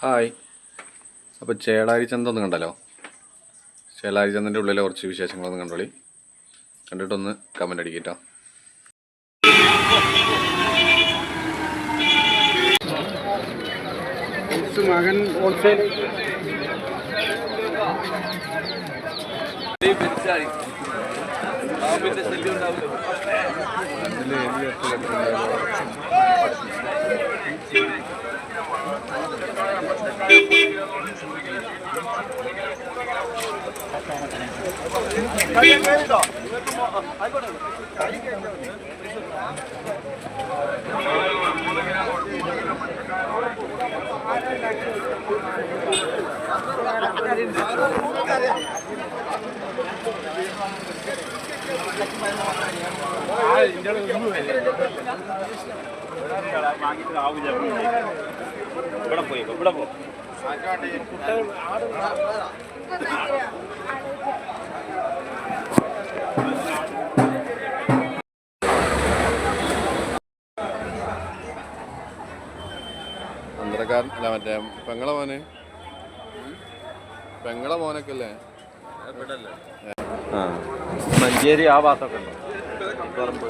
Hi. അപ്പോൾ ചേളാരി ചന്ത ഒന്ന് കണ്ടല്ലോ? ചേളാരി ചന്തന്റെ ഉള്ളിലെ കുറച്ച് വിശേഷങ്ങളൊന്ന് കണ്ടോളി. കണ്ടിട്ടൊന്ന് കമന്റ് അടിക്കട്ടോ. മകൻ ഹോൾസെയിൽ ഇവിടെ പോയി ഇവിടെ പോ. അന്തരക്കാരൻ അല്ല മറ്റേ പെങ്ങളെ മോന് പെങ്ങളെ മോനൊക്കെ അല്ലേ ആ മഞ്ചേരി ആ ഭാഗത്തൊക്കെ ഉണ്ടോ പറമ്പ്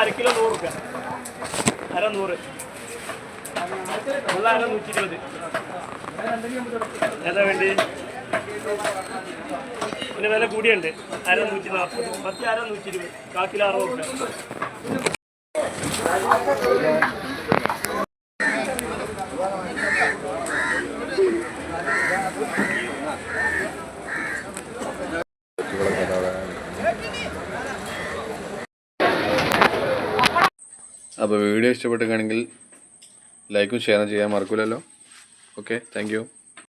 അര കിലോ നൂറ് അര നൂറ്. നൂറ്റി ഇരുപത് ഏതാ വേണ്ടി? പിന്നെ വില കൂടിയുണ്ട്. അര നൂറ്റി നാൽപ്പത് മത്തി അര നൂറ്റി ഇരുപത് കാക്കിൽ അറുപത് അപ്പോൾ വീഡിയോ ഇഷ്ടപ്പെട്ടുകയാണെങ്കിൽ ലൈക്കും ഷെയറും ചെയ്യാൻ മറക്കില്ലല്ലോ ഓക്കെ താങ്ക്